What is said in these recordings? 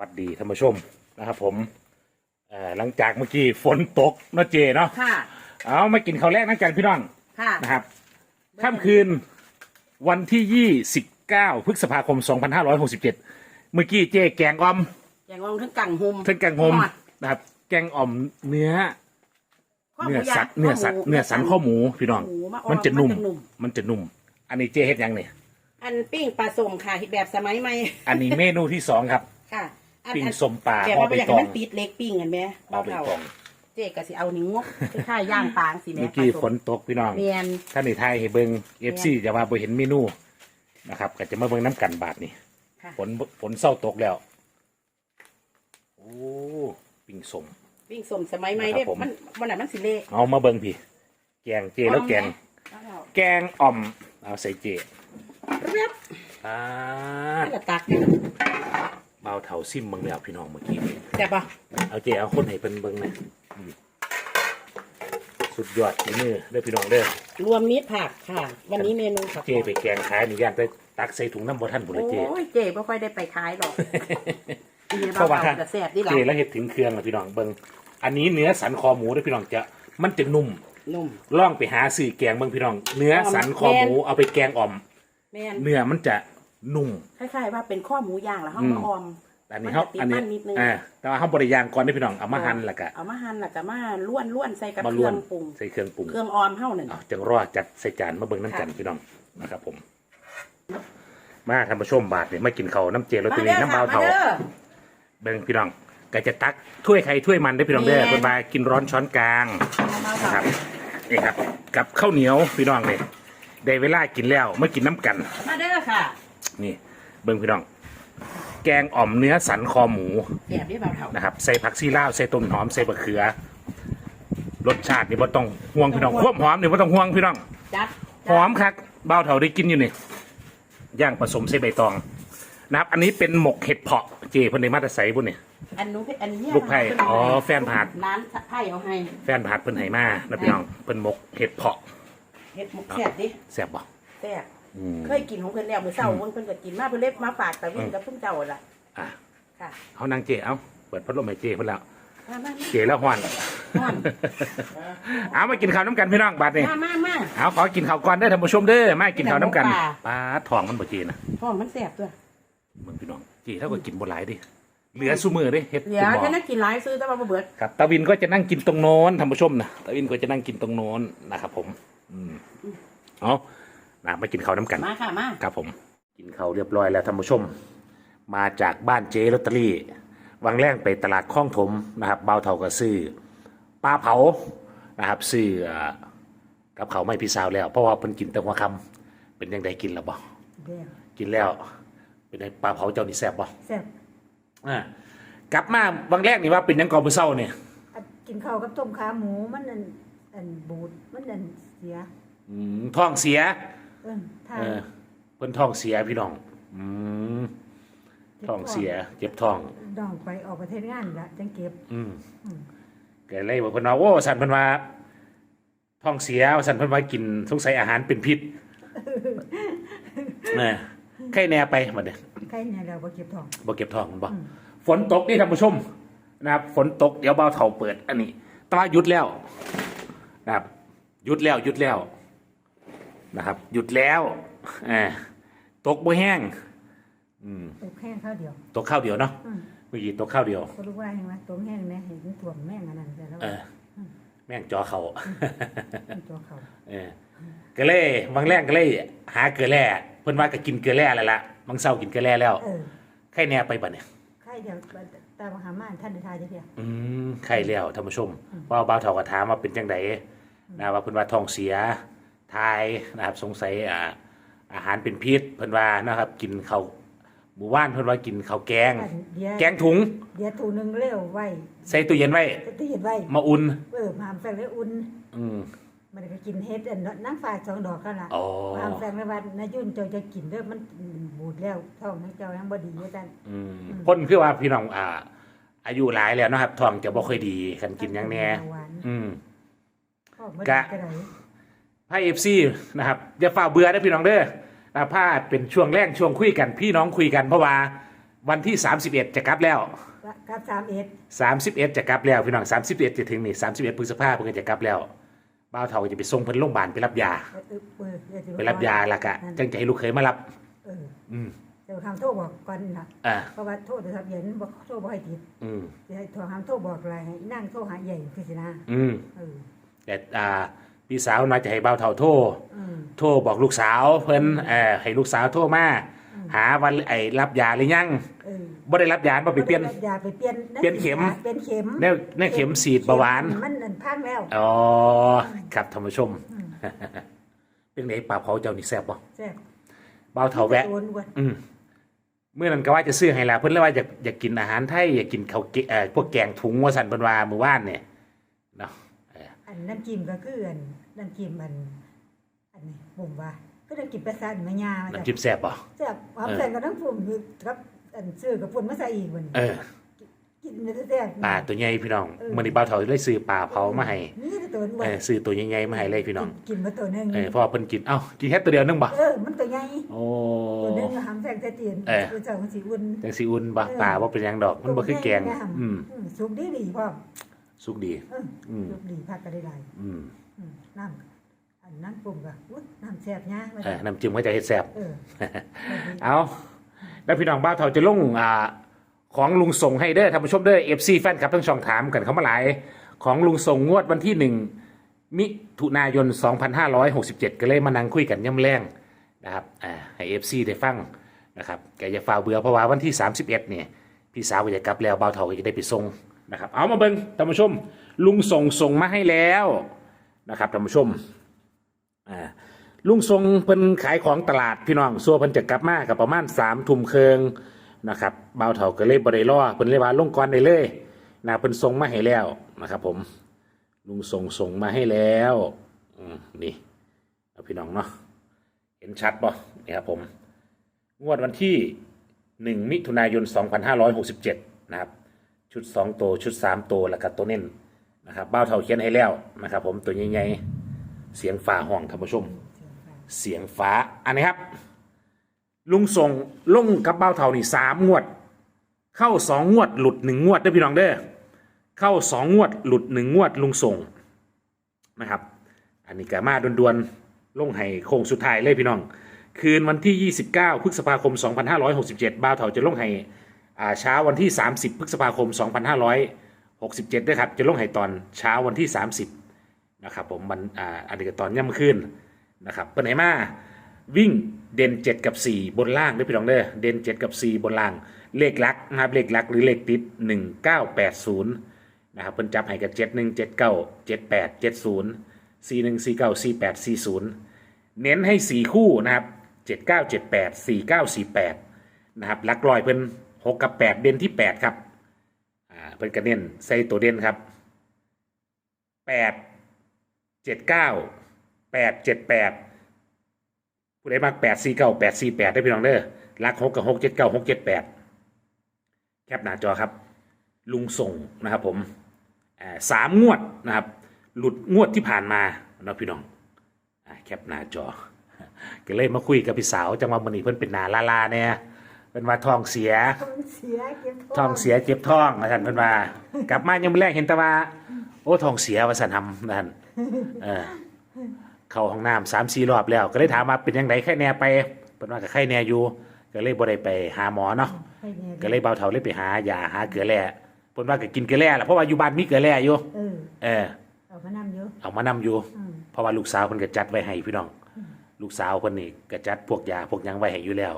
วัสดีท่านผู้ชมนะครับ ผมเอ่อหลังจากเมื่อกี้ฝนตกเนาะเจเนาะค่ะเอามากินข้าวแรกนั่งกันพี่น้องค่ะนะครับค่ำคืนวันที่29พฤษภาคม2567เมื่อกี้เจแกงออมอย่างลองทั้งกังหมเส้นแกงโฮมทอดนะครับ แกงอ่อมเนื้อข้อหมูเนื้อสัตว์ย่างเนื้อสัตว์ข้หมูเนื้อสันข้อหมูพี่น้องหมูมาออกมันจะนุ่มมันจะนุ่ม มันจะนุ่ม อันนี้เจเฮ็ดยังเนี่ยอันปิ้งปลาส้มค่ะแบบสมัยใหม่ อันนี้เมนูที่สองครับ ค่ะอัน ปิ้งอันส้มปลาแบบห่อว่าใบอยากตให้องมันติดเล็กปิ้งกันไหมห่อเบาใบเท่าตอง เจ๊ก็สิเอานิ้วงกค่ายย่างปลางสิแม่เมื่อกี้ปลาส้มฝนตกพี่น้องเมียนท่านในไทยให้เบิงเอฟซีจะมาบ่เห็นเมนูนะครับก็จะมาเบิงน้ำกันบาทนี่ค่ะฝนฝนเศร้าตกแล้วโอ้ปิ่งสม ปิ้งส้มสมัยใหม่ครับเด้ผม มันมันน่ะมันสิเละเอามาเบิงพี่ แกงเจแล้วแกง เอาเท่าแกงอ่อม เอาใส่เจเรียบอ่านั่นละตัก เบาเถาซิมเบิงแล้วพี่น้องเมื่อกี้นี่แต่บปะเอาเจเอาคนให้เป็นเบิงหนะอืมสุดยอดฝีมือเด้อพี่น้องเด้อรวมมิตรผักค่ะ วันนี้เมนูผักเจไปแกงขายนี่ย่างไปตักใส่ถุงน้ำบ่ท่านบุรีเจ โอ้ยเจ๊ไม่ค่อยได้ไปขายหรอกมีเพราะว่าเบาๆกระแสบดีหลัเจงแล้วเห็ดถึงเครื่องนะพี่น้องเบิงอันนี้เนื้อสันคอหมูเด้อพี่น้องจะมันจะนุ่มนุ่ม ล่องไปหาสื่อแกงเบิงพี่น้อง เนื้อสันคอหมูเอาไปแกงอ่อม แม่นเนื้อมันจะ นุ่ม คล้ายๆว่าเป็นข้อหมูย่างแล้วเขาอืมมาออม อันนี้เขามันจะติดอันนี้มันนิดนึง อ่าแต่ว่าเขาบริยางก่อนได้อพี่น้องเอามาหั่นแล้วก็เอามาหั่นแล้วก็มาล้วนล้วนๆใส่กับมาเคล้รื่วอนงปรุง ใส่เครื่องปรุง เครื่องออมเฮานั่น เอาจังรอจัดใส่จานมาเบิ่งน้ำกันค่ะพี่น้องนะครับผม มาท่านผู้ชมบาทเนี่ยมากินข้าวน้ำเจลอตเตอมารี่เด้อน้ำค่ะเบามาเทาเด้อเบิ่งพี่น้องก็จะตักถ้วยใครถ้วยมันได้อพี่น้องเด้อแม่คนมากินร้อนช้อนกลางมานะค่ะครับนี่ครับ กับข้าวเหนียวพี่น้องเลยได้เวลากินแล้วมากินน้ำกัน มาเด้อค่ะ นี่เบิ่งพี่น้อง แกงอ่อมเนื้อสันคอหมูแอบได้เบาเท่านะครับใส่ผักซีลาวใส่ต้นหอมใส่บะเขือ รสชาตินี่บ่ต้องห่วงพี่น้องควบหอมนี่บ่ต้องห่วงพี่น้อง จัดหอมคักเบาวเถาได้กินอยู่นี่ย่างผสมใส่ใบตอง นะครับ อันนี้เป็นหมกเห็ดเพาะเจเพิ่นได้มาแต่ใส่บุญนี่ อันนู้นอันเนี้ยลูกไผ่อ๋อแฟนผัด ร้านไผ่เอาให้ แฟนผัดเพิ่นให้มานะพี่น้องเพิ่นหมกเห็ดเพาะเฮ็ดหมกแซ่บดิแซ่บบ่แซ่บ อืม เคยกินของเพิ่นแล้วมื้อเช้าเพิ่นเพิ่นก็กินมาเพิ่นเล็บมาฝากแต่วิ่งกับพุ่มเจ้าล่ะอะค่ะเอานางเจเอาเปิดพัดลมให้เจเพิ่นแล้วมามาเจแล้วฮ้อนฮ้อนเอามากินข้าวน้ำกันพี่น้องบัดนี้มามามา เอาขอกินข้าวก่อนเด้อท่านผู้ชมเด้อมากินข้าวน้ำกันแต่หมูป่า ปลาทองมันบ่เจนะท้องมันแซ่บตัวมึงพี่น้องเจเท่ากับกินบ่หลายดิเหลือซุมือเด้เฮ็ดเดี๋ยวเป็นหม้อจะนั่งกินหลายซื้อแต่ว่าบ่เบิดครับตาวินก็จะนั่งกินตรงโน้นท่านผู้ชมนะตาวินก็จะนั่งกินตรงโน้นนะครับผม อืมเอา นะมากินข้าวน้ำกัน มาค่ะมาครับผมกินข้าวเรียบร้อยแล้วท่านผู้ชม มาจากบ้านเจลอตเตอรี่ วังแรงไปตลาดคลองถมนะครับเบาเท่ากับซื้อปลาเผานะครับซื้อเอ่อกับเขาวไม่พี่สาวแล้ว เพราะว่าเพิ่นกินแต่หัวคำเป็นยังไงกินแล้วบ่เดี๋ยวกินแล้ว เป็นไงปลาเผาเจ้านี่แซ่บบ่แซ่บอ่ากลับมาวังแรกนี่ว่าเป็นยังกอมือเศร้าเนี่ยอันกินข้าวกับต้มขาหมูมันอันอันบูดมันอันเสีย อืมท้องเสีย เอิ้นทาเอนอเพิ่นท้องเสียพี่น้อง อืมท้องเสีย เจ็บท้อง ดองไปออกประเทศงานละจังเก็บ อืมอืม ก็เลยบอกเพิ่นว่าโอ้สันเพิ่นว่าท้องเสียสันเพิ่นว่ากินสงสัยอาหารเป็นพิษเออไข้แน่ไปบัดนี้ใครเนี่ยเราบ่เก็บท้อง บ่เก็บท้องมันบ่อืมฝนตกนี่ท่านผู้ชมนะครับ ฝนตกเดี๋ยวเบาเถาเปิด อันนี้แตว่าหยุดแล้วนะครับหยุดแล้วหยุดแล้ว นะครับ หยุดแล้วเออตกบ่แห้งอืมตกแห้งข้าวเดียวตกข้าวเดียวเนาะอืมเมื่อกี้ตกข้าวเดียว ก็รู้ว่าเห็นไหมตกแห้งแม่เห็นถ่วมแม่งอันนั้นแต่แล้วเออ แม่งจอเขาเป็นตัวเขาเออก็เลยบางแรกก็เลย หาเกลือแร่เพิ่นว่าก็กินเกลือแร่แล้วล่ะบางเศร้ากินเกลือแร่แล้วเออไข้แน่ไปบัดเนี่ยใครเดี๋ยวตามหาม่านท่านได้ทายจะเดียว อืมไข้แล้วท่านผู้ชม ว่าบ่าวเฒ่าก็ถามว่าเป็นจังไดนะว่าเพิ่นว่าท้องเสีย ทายนะครับสงสัยอ่าอาหารเป็นพิษเพิ่นว่านะครับ กินข้าวหมู่บ้านเพิ่นว่ากินข้าวแกงอันเดียวแกงถุงเดียวถูนึงเร็วไว้ใส่ตู้เย็นไว้ที่เห็นไว้มาอุ่นเออมามแฟงเลยอุ่น อืม มันก็กินเฮ็ดอันนั่งฝาสองดอกกันละอ๋อมามแฟงเลยว่านายุ่นเจ้าจะกินเด้อมันบูดแล้วท้องทั้งเจ้ายังบ่ดีว่าซั่นอืม คนคือว่าพี่น้องอ่า อายุหลายแล้วเนาะครับท้องจะบ่ค่อยดีคันกินหยังแน่หวานอืม พ่อบ่กะได้ก็ได้ ไพ่เอฟซีนะครับอย่าฝ่าเบื่อนะพี่น้องเด้อนะผ้าเป็นช่วงแรกช่วงคุยกัน พี่น้องคุยกันเพราะว่าวันที่ 31 จะกลับแล้ว กับสามเอ็ด31 จะกลับแล้วพี่น้อง 31จะถึงนี่31พฤษภาคมเพิ่นก็จะกลับแล้วบ่าวเฒ่าก็จะไปส่งเพิ่นโรงพยาบาลไปรับยาเออเออเออเดี๋ยวสิไปรับยาแล้วก็จังจะให้ลูกเขยมารับ เอออืมเดี๋ยวทำโทรบอกก่อนนะอ่าเพราะว่าโทรโทรศัพท์เย็นบอกโทรบ่ให้ติดอืมสิให้โทรทำโทรบอกอะไรให้นั่งโทรหาใหญ่คือสินะอืมเออแต่อ่า พี่สาวมาจะให้บ่าวเฒ่าโทรอืมโทรบอกลูกสาวเพิ่นเอ่อให้ลูกสาวโทรมาหาวันไอ้รับยาหรือยังเออบ่ได้รับยาบ่ไปเปลี่ยนยาไปเปลี่ยนเปลี่ยนเข็มเปลี่ยนเข็มแนวแนวเข็มฉีดเบาหวาน มันนั่นพังแล้วอ๋อครับท่านผู้ชม เป็นไงปลาเผาเจ้านี่แซ่บบ่แซ่บเบาเถาแวะโอนกว่าอืมเมื่อนั้นก็ว่าจะซื้อให้ละเพิ่นเลยว่าอยากอยากกินอาหารไทยอยากกินข้าวเกเอ่อพวกแกงถุงว่าสั่นเพิ่นว่ามื้อวานเนี่ยเนาะเอออันน้ำจิ้มก็คืออันน้ำจิ้มอัน อันนี้ผมว่าก็น้ำจิ้มประสานมายาว่าน้ำจิ้มแซ่บบ่แซ่บหอมใส่กับน้ำปุ่มอยู่กับอันซื้อกับปุ่นมาใส่อีกวันเออกินได้แซ่บปลาตัวใหญ่พี่น้องมื้อนี้เบาเถาเลยซื้อปลาเผามาให้นี่แต่ตัวนึงเออซื้อตัวใหญ่ๆมาให้เลยพี่น้อง กินมาตัวหนึงเออเพราะว่าเพิ่นกินเอ้ากินแค่ตัวเดียวนึงบ่เออมันตัวใหญ่โอ้ตัวหนึงหำแซ่บแท้ตีนเออตัวเจ้ามันสิอุ่นจังสิอุ่นบ่ปลาบ่เป็นหยังดอกมันบ่คือแกงอืมอืมสุกดีดีพ่อ สุกดีเอออืมสุกดีพักก็ได้หลายอืมอืมน้ำอันน้ำปุ่มก็อุ๊ยน้ำแซ่บนะว่าเออซั่นน้ำจิ้มก็จะเฮ็ดแซ่บเออเอาแล้วพี่น้องบ้าวเฒ่าจะลงอ่าของลุงส่งให้เด้อท่านผู้ชมเด้อ FC แฟนคลับทั้งช่องถามกันเข้ามาหลาย ของลุงส่งงวดวันที่หนึ่งมิถุนายน 2567 ก็เลยมานั่งคุยกันย่ำแรงนะครับอ่าให้ FC ได้ฟังนะครับแกจะฝ่าเบื่อเพราะว่าวันที่ 31เนี่ยพี่สาวก็จะกลับแล้วบ้าวเฒ่าก็จะได้ไปส่ง นะครับ เอามาเบิ่งท่านผู้ชม ลุงส่งส่งมาให้แล้วนะครับท่านผู้ชมอ่าลุงทรงเพิ่นขายของตลาดพี่น้องซัวเพิ่นจะกลับมากับประมาณสามทุ่มเคืองนะครับเบาเฒ่าก็เลยบ่ได้อเพิ่นเลยว่าลงก่อนได้เลยนะเพิ่นส่งมาให้แล้วนะครับผมลุงส่งส่งมาให้แล้วอืนี่เอาพี่น้องเนาะเห็นชัดป่ะนี่ครับผม งวดวันที่หนึ่งมิถุนายน2567นะครับ ชุด2ตัวชุด3ตัวแล้วก็ตัวเน้นนะครับเบ้าเฒ่าเขียนให้แล้วนะครับผมตัวใหญ่ๆเสียงฝาห้องท่านผู้ชม เสียงฟ้าอันนี้ครับ ลุงส่งลงกับเบ้าเท่านี่สามงวด เข้าสองงวดหลุดหนึ่งงวดเด้อพี่น้องเด้อเข้าสองงวดหลุดหนึ่งงวดลุงส่งนะครับ อันนี้กามาดวนๆลงให้โค้งสุดท้ายเลยพี่น้อง คืนวันที่ 29พฤษภาคม 2567บ้าวเถาจะลงให้ อ่าเช้าวันที่ 30 พฤษภาคม 2567ด้วยครับ จะลงให้ตอนเช้าวันที่ 30 นะครับผมมันอ่าอันนี้ก็ตอนย่ำคืนนะครับเป็นไหนมาวิ่งเด่น 7 กับ 4 บนล่างด้วยพี่น้องเด้อเด่น 7 กับ 4 บนล่าง เลขลักนะครับเลขลักหรือเลขติด 1980นะครับเพิ่นจับให้กับ 71 79 78 70 41 49 48 40 เน้นให้ 4 คู่นะครับ 79 78 49 48นะครับลักลอยเพิ่น 6กับ8เด่นที่8ครับ อ่า เพิ่นก็เน้นใส่ตัวเด่นครับ8เจ็ดเก้าแปดเจ็ดแปดผู้ใดมากแปดสี่เก้าแปดสี่แปดได้พี่น้องเด้อลักหกกับหกเจ็ดเก้าหกเจ็ดแปดแคปหน้าจอครับ ลุงส่งนะครับผมสามงวดนะครับ หลุดงวดที่ผ่านมาเนาะพี่น้องอแคปหน้าจอ ก็เลยมาคุยกับพี่สาวจังหวะมันนี้เพิ่นเป็นนาลาลาเนี่ย เป็นว่าท้องเสียท้องเสียเก็บท้องเสียเจ็บท้องนะท่านเพิ่นว่ากลับมายังไม่แรกเห็นแต่ว่า โอ้ท้องเสียว่าสันทำนะท่านเออเข้าห้องน้ำสามสี่รอบแล้ว ก็เลยถามว่าเป็นยังไงไข้แน่ไปเพิ่นว่ากับไข้แน่อยู่ก็เลยบ่ได้ไปหาหมอเนาะให้แน่ก็เลยเบาเท่าเลยไปหายาหาเกลือแร่เพิ่นว่าก็กินเกลือแร่แหละเพราะว่าอยู่บ้านมีเกลือแร่อยู่เออเออเอามานำอยู่เอามานำอยู่ อืมเพราะว่าลูกสาวเพิ่นก็จัดไว้ให้พี่น้อง ลูกสาวเพิ่นนี่ก็จัดพวกยาพวกหยังไว้ให้อยู่แล้ว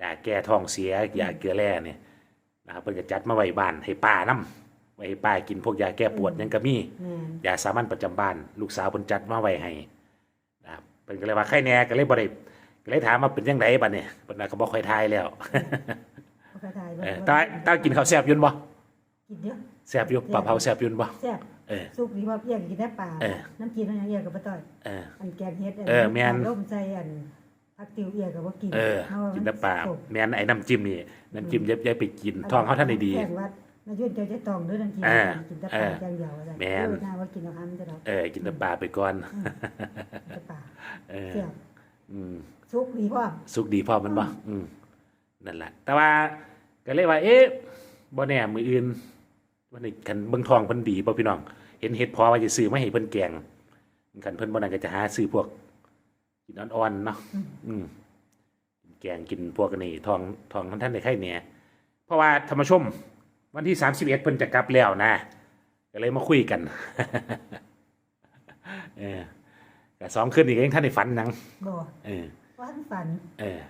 ยาแก้ท้องเสียยาเกลือแร่เนี่ยนะครับเพิ่นก็จัดมาไว้บ้านให้ป้านํไว้ให้ป้ากินพวกยาแก้ปวดหยังก็มีแม่นยาสามัญประจำบ้าน ลูกสาวเพิ่นจัดมาไว้ให้นะครับเพิ่นก็เลยว่าไข้แหน่ก็เลยบ่ได้ก็เลยถามว่าเป็นจังไดบัดนี้เพิ่นน่ะก็บ่ค่อยทายแล้วบ่กระทายบ่เออตาตากินข้าวแซ่บอยุ่นบ่กินเยอะแซ่บอยู่ปลาเผาแซ่บอยุ่นบ่ แซ่บเออสุกดีว่าเพียงกินได้ปลาเออ น้ำจีนน้ำเอียกับปลาต้อย เออ อันแกงเฮ็ดเออแม่นล่มใส่อัน ผักติวเอียกับว่ากินเออพราะว่ากินแต่ปลาสุกแม่นไอ้น้ำจิ้มนี่น้ำจิ้มอย่าอย่าไปกินท้องเขาท่านได้ดีแกงวัดนายุ่นเจ้าจะตองเด้วยทันทีเออกินแต่ปเอลาออย่างเดียวว่าซั่นแม่นเออน่าว่ากินเอาคำจะดอกเออกินแต่ปลาไปก่อนแต่ปลาเออเสียบอืมสุกดีพ่อสุกดีพอมันบ่อืมนั่นแหละ แต่ว่าก็เลยว่า เอ๊ะบ่แน่มืออื่นวันนี้กันเบิ่งทองเพิ่นดีบ่พี่น้อง เห็นเฮ็ดพอว่าจะซื้อมาให้เพิ่นแกงกันเพิ่นบ่นั่นก็จะหาซื้อพวก กินอ่อนๆเนาะอืมกินแกงกินพวกนี้ทองทองท่านได้ไข่เนี่ยเพราะว่าธรรมชม วันที่31เพิ่นจะกลับแล้วนะก็เลยมาคุยกันเออแต่สองคืนนี้ก็ยังท่านได้ฝันหนังบ่เออวันฝัน เออ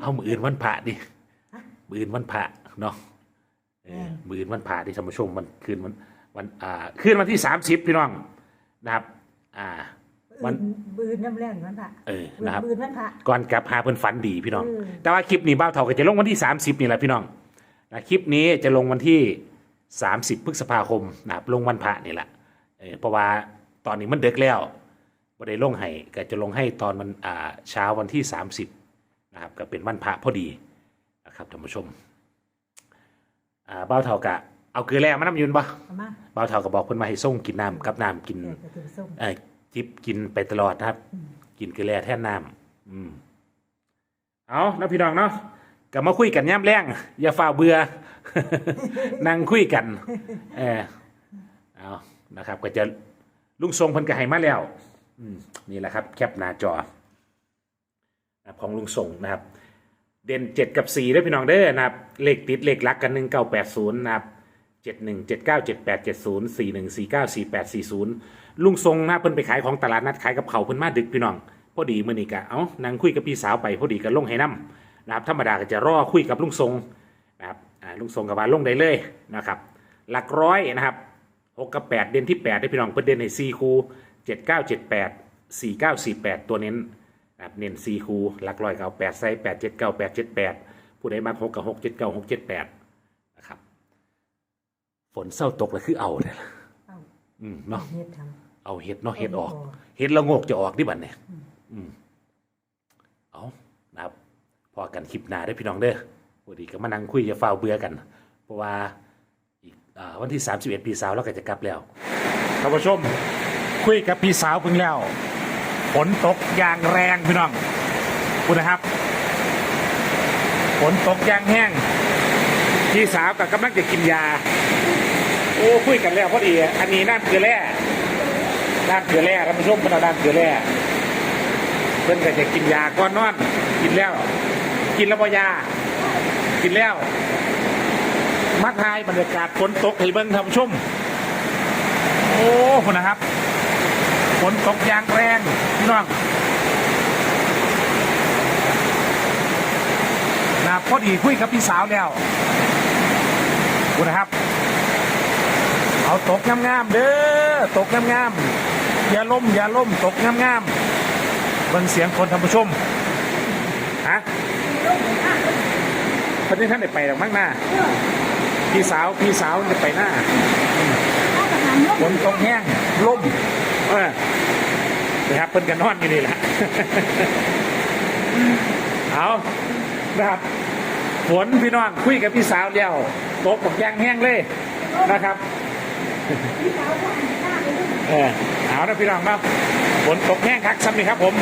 เอามืออื่นวันพระดิฮะมืออื่นวันพระเนาะเออแม่นมืออื่นวันพระที่ท่านผู้ชมมันคืนวันวันอ่าคืนวันที่สามสิบพี่น้องนะครับ อ่า วันบืนน้ำแรงวันพระเออนะครับ บืนวันพระก่อนกลับหาเพิ่นฝันดีพี่น้องอืมแต่ว่าคลิปนี้บ้าวเท่าก็จะลงวันที่สามสิบนี่แหละพี่น้องนะคลิปนี้จะลงวันที่สามสิบพฤษภาคมนะครับลงวันพระนี่แหละเออเพราะว่าตอนนี้มันเดึกแล้วบ่ได้ลงให้ก็จะลงให้ตอนมันอ่าเช้าวันที่สามสิบนะครับก็เป็นวันพระพอดีนะครับท่านผู้ชมอ่าบ้าวเท่ากะเอาเกลือแร่มาน้ำยืนปะเอามาบ้าวเท่าก็บอกเพิ่นมาให้ส่งกินน้ำกับน้ำกินเดี๋ยวจะถือส้มเอ้ย จิบกินไปตลอดนะครับอืมกินเกลือแท่นน้ำอืมเอานะพี่น้องเนาะกลับมาคุยกันย่ำแรงอย่าฝ่าเบื่อ นั่งคุยกัน เออเอานะครับ ก็จะลุงทรงเพันกระไห้มาแล้ว อืมนี่แหละครับ แคปหน้าจอนะครับของลุงทรงนะครับ เด่นเจ็ดกับสี่ด้วยพี่น้องเด้อนะครับ เลขติดเลขลักกันหนึ่งเก้าแปดศูนย์นะครับ 71 79 78 70 41 49 48 40 ลุงทรงนะเพิ่นไปขายของตลาดนัดขายกับเขาเพิ่นมาดึกพี่น้อง พอดีมื้อนี้ก็เอ้านางคุยกับพี่สาวไปพอดีก็ลงให้นำนะครับธรรมดาก็จะรอคุยกับลุงทรงนะครับลุงทรงกับว่าลงได้เลยนะครับหลักร้อยนะครับ6กับ8เด่นที่8ได้พี่น้องเพิ่นเด่นให้4คู่79 78 49 48 ตัวเน้นนะครับเน้น4คูหลักร้อยก็เอา8ใส่8 7 9 8 7 8ผู้ใดมา6กับ6 7 9 6 7 8 ฝนเศร้าตกเลยคือเอาเนี่ยเอาอืมเนาะ เฮ็ดทเอาเห็ดเนาะเห็ดออก เอาเห็ดออก เห็ดละโงกจะออกดิบันเนี่ยอืมเอานะครับ พอกันคลิปหน้าได้อพี่น้องเด้อพอดีก็มานั่งคุยจะเฝ้าเบื่อกัน เพราะว่าอีกอ่าวันที่สามสิบเอ็ดพี่สาวเราก็จะกลับแล้ว ท่านผู้ชม คุยกับพี่สาวเพิ่งแล้วฝนตกอย่างแรงพี่น้องคุณนะครับฝนตกอย่างแห้งพี่สาวกับกำลังจะกินยา โอ้คุยกันแล้วพอดี อันนี้น้ำเกลือแร่น้ำเกลือแร่ท่านผู้ชมเป็นเอาน้ำเกลือแร่เพิ่นก็จะกินยาก่อนนอน กินแล้ว กินแล้วพอยา กินแล้วมาทายบรรยากาศฝนตกให้เบิ่งท่านผู้ชมโอ้คุณนะครับฝนตกอย่างแรงพี่น้องนะพอดีคุยกับพี่สาวแล้วคุณนะครับ เอาตกงามๆเด้อตกงามๆอย่าล่มอย่าล่มตกงามๆบิ่งเสียงคนท่านผู้ชมฮะคนนี้ท่านได้ไปหรอกมั้งหน้าพี่สาวพี่สาวจะไปหน้าฝนตกแห้งล่มเออนะครับเพิ่นกันนอนอยู่นี่แหละเอานะครับฝนพี่น้องคุยกับพี่สาวเดียวตกบอกยางแห้งเลยนะครับ เออเอาละพี่น้องครับฝนตกแห้งคักซ้ำนี่ครับผม